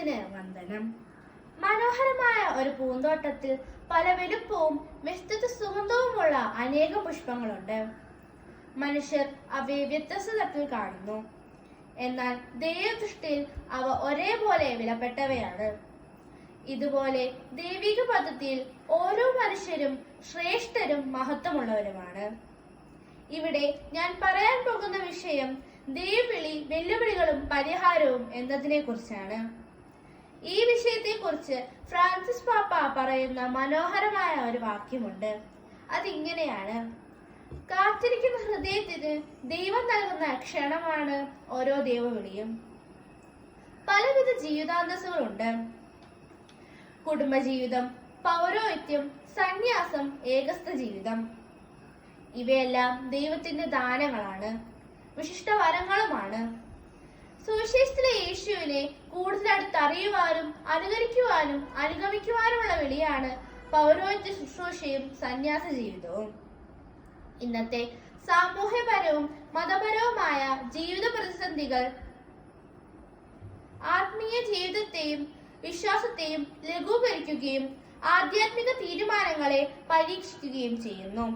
സർഗീസിന് വന്ദനം. മനോഹരമായ ഒരു പൂന്തോട്ടത്തിൽ പല വലുപ്പവും വ്യത്യസ്ത സുഗന്ധവുമുള്ള അനേകം പുഷ്പങ്ങളുണ്ട്. മനുഷ്യർ അവയെ വ്യത്യസ്ത തരത്തിൽ കാണുന്നു. എന്നാൽ ദൈവദൃഷ്ടിയിൽ അവ ഒരേപോലെ വിലപ്പെട്ടവയാണ്. ഇതുപോലെ ദൈവിക പദ്ധതിയിൽ ഓരോ മനുഷ്യരും ശ്രേഷ്ഠരും മഹത്വമുള്ളവരുമാണ്. ഇവിടെ ഞാൻ പറയാൻ പോകുന്ന വിഷയം ദൈവവിളി വെല്ലുവിളികളും പരിഹാരവും എന്നതിനെ കുറിച്ചാണ് ഈ വിഷയത്തെ കുറിച്ച് ഫ്രാൻസിസ് പാപ്പ പറയുന്ന മനോഹരമായ ഒരു വാക്യമുണ്ട്. അതിങ്ങനെയാണ് കാത്തിരിക്കുന്ന ഹൃദയത്തിന് ദൈവം നൽകുന്ന ക്ഷണമാണ് ഓരോ ദൈവവിളിയും. പലവിധ ജീവിതാന്തസ്സുകളുണ്ട്. കുടുംബജീവിതം പൗരോഹിത്യം സന്യാസം ഏകസ്ഥ ജീവിതം ഇവയെല്ലാം ദൈവത്തിന്റെ ദാനങ്ങളാണ് വിശിഷ്ട വരങ്ങളുമാണ്. സുവിശേഷത്തിലെ യേശുവിനെ കൂടുതൽ അടുത്തറിയുവാനും അനുകരിക്കുവാനും അനുഗമിക്കുവാനുമുള്ള വിളിയാണ് പൗരോഹിത്യ ശുശ്രൂഷയും സന്യാസ ജീവിതവും ഇന്നത്തെ സാമൂഹ്യപരവും മതപരവുമായ ജീവിത പ്രതിസന്ധികൾ ആത്മീയ ജീവിതത്തെയും വിശ്വാസത്തെയും ലഘൂകരിക്കുകയും ആധ്യാത്മിക തീരുമാനങ്ങളെ പരീക്ഷിക്കുകയും ചെയ്യുന്നു.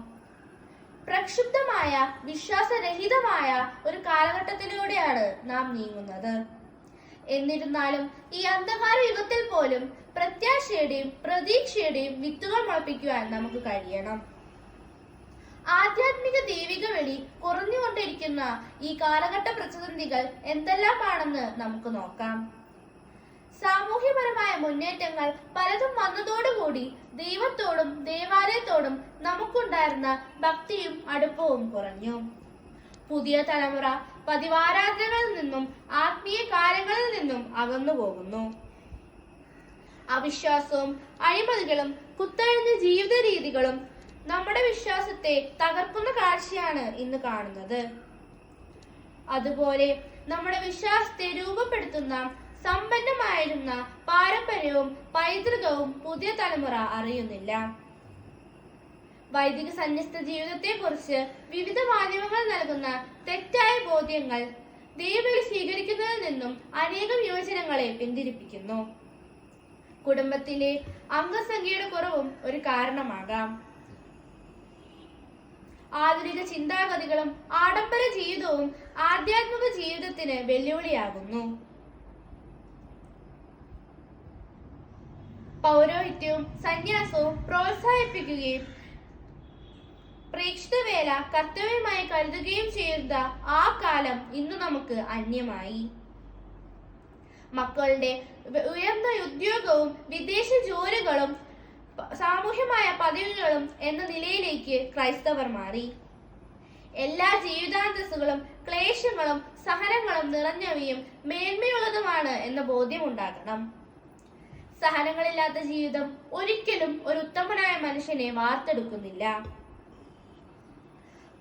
പ്രക്ഷുബ്ധമായ വിശ്വാസരഹിതമായ ഒരു കാലഘട്ടത്തിലൂടെയാണ് നാം നീങ്ങുന്നത്. എന്നിരുന്നാലും ഈ അന്ധകാര യുഗത്തിൽ പോലും പ്രത്യാശയുടെയും പ്രതീക്ഷയുടെയും വിത്തുകൾ മുളപ്പിക്കുവാൻ നമുക്ക് കഴിയണം. ആധ്യാത്മിക ദൈവിക വെളി കുറഞ്ഞുകൊണ്ടിരിക്കുന്ന ഈ കാലഘട്ട പ്രതിസന്ധികൾ എന്തെല്ലാമാണെന്ന് നമുക്ക് നോക്കാം. സാമൂഹ്യപരമായ മുന്നേറ്റങ്ങൾ പലതും വന്നതോടുകൂടി ദൈവത്തോടും ദേവാലയത്തോടും നമുക്കുണ്ടായിരുന്ന ഭക്തിയും അടുപ്പവും കുറഞ്ഞു. പുതിയ തലമുറ പതിവാരാധനകളിൽ നിന്നും ആത്മീയ കാര്യങ്ങളിൽ നിന്നും അകന്നു പോകുന്നു. അവിശ്വാസവും അഴിമതികളും കുത്തഴിഞ്ഞ ജീവിത രീതികളും നമ്മുടെ വിശ്വാസത്തെ തകർക്കുന്ന കാഴ്ചയാണ് ഇന്ന് കാണുന്നത്. അതുപോലെ നമ്മുടെ വിശ്വാസത്തെ രൂപപ്പെടുത്തുന്ന സമ്പന്നമായിരുന്ന പാരമ്പര്യവും പൈതൃകവും പുതിയ തലമുറ അറിയുന്നില്ല. വൈദിക സന്യസ്ത ജീവിതത്തെ കുറിച്ച് വിവിധ മാധ്യമങ്ങൾ നൽകുന്ന തെറ്റായ ബോധ്യങ്ങൾ ദൈവം സ്വീകരിക്കുന്നതിൽ നിന്നും അനേകം യുവജനങ്ങളെ പിന്തിരിപ്പിക്കുന്നു. കുടുംബത്തിലെ അംഗസംഖ്യയുടെ കുറവും ഒരു കാരണമാകാം. ആധുനിക ചിന്താഗതികളും ആഡംബര ജീവിതവും ആധ്യാത്മിക ജീവിതത്തിന് വെല്ലുവിളിയാകുന്നു. പൗരോഹിത്യവും സന്യാസവും പ്രോത്സാഹിപ്പിക്കുകയും പ്രേക്ഷിത വേല കർത്തവ്യമായി കരുതുകയും ചെയ്ത ആ കാലം ഇന്ന് നമുക്ക് അന്യമായി. മക്കളുടെ ഉയർന്ന ഉദ്യോഗവും വിദേശ ജോലികളും സാമൂഹ്യമായ പദവികളും എന്ന നിലയിലേക്ക് ക്രൈസ്തവർ മാറി. എല്ലാ ജീവിതാന്തസ്സുകളും ക്ലേശങ്ങളും സഹനങ്ങളും നിറഞ്ഞവയും മേന്മയുള്ളതുമാണ് എന്ന ബോധ്യമുണ്ടാകണം സഹനങ്ങളില്ലാത്ത ജീവിതം ഒരിക്കലും ഒരു ഉത്തമനായ മനുഷ്യനെ വാർത്തെടുക്കുന്നില്ല.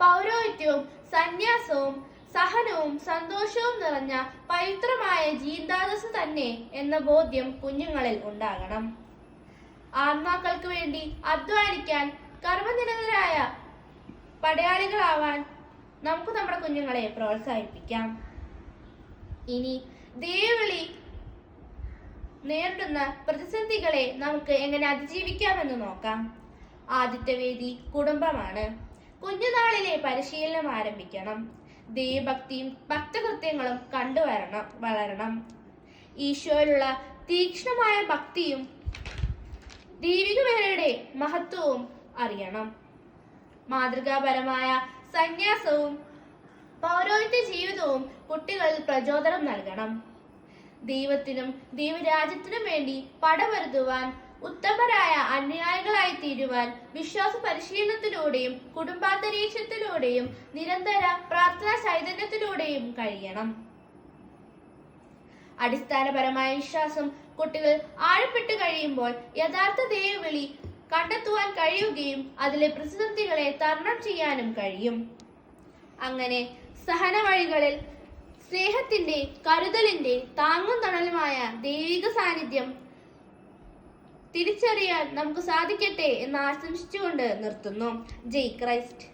പൗരോഹിത്യവും സന്യാസവും സഹനവും സന്തോഷവും നിറഞ്ഞ പവിത്രമായ ജീന്താദസ് തന്നെ എന്ന ബോധ്യം കുഞ്ഞുങ്ങളിൽ ഉണ്ടാകണം. ആത്മാക്കൾക്ക് വേണ്ടി അധ്വാനിക്കാൻ കർമ്മനിരതരായ പടയാളികളാവാൻ നമുക്ക് നമ്മുടെ കുഞ്ഞുങ്ങളെ പ്രോത്സാഹിപ്പിക്കാം. ഇനി ദൈവവിളി നേരിടുന്ന പ്രതിസന്ധികളെ നമുക്ക് എങ്ങനെ അതിജീവിക്കാമെന്ന് നോക്കാം. ആദ്യത്തെ വേദി കുടുംബമാണ്. കുഞ്ഞുനാളിലെ പരിശീലനം ആരംഭിക്കണം. ദൈവഭക്തിയും ഭക്തകൃത്യങ്ങളും കണ്ടുവരണം വളരണം. ഈശോയിലുള്ള തീക്ഷ്ണമായ ഭക്തിയും ദൈവികവേലയുടെ മഹത്വവും അറിയണം. മാതൃകാപരമായ സന്യാസവും പൗരോഹിത്യ ജീവിതവും കുട്ടികളിൽ പ്രചോദനം നൽകണം. ദൈവത്തിനും ദൈവരാജ്യത്തിനും വേണ്ടി പടവരുത്തുവാൻ ഉത്തമരായ അനുയായികളായി തീരുവാൻ വിശ്വാസ പരിശീലനത്തിലൂടെയും കുടുംബാന്തരീക്ഷത്തിലൂടെയും നിരന്തര പ്രാർത്ഥനാ ചൈതന്യത്തിലൂടെയും കഴിയണം. അടിസ്ഥാനപരമായ വിശ്വാസം കുട്ടികൾ ആഴപ്പെട്ട് കഴിയുമ്പോൾ യഥാർത്ഥ ദൈവവിളി കണ്ടെത്തുവാൻ കഴിയുകയും അതിലെ പ്രതിസന്ധികളെ തരണം ചെയ്യാനും കഴിയും. അങ്ങനെ സഹന വഴികളിൽ സ്നേഹത്തിന്റെ കരുതലിന്റെ താങ്ങും തണലുമായ ദൈവിക സാന്നിധ്യം തിരിച്ചറിയാൻ നമുക്ക് സാധിക്കട്ടെ എന്ന് ആശംസിച്ചുകൊണ്ട് നിർത്തുന്നു. ജയ് ക്രൈസ്റ്റ്.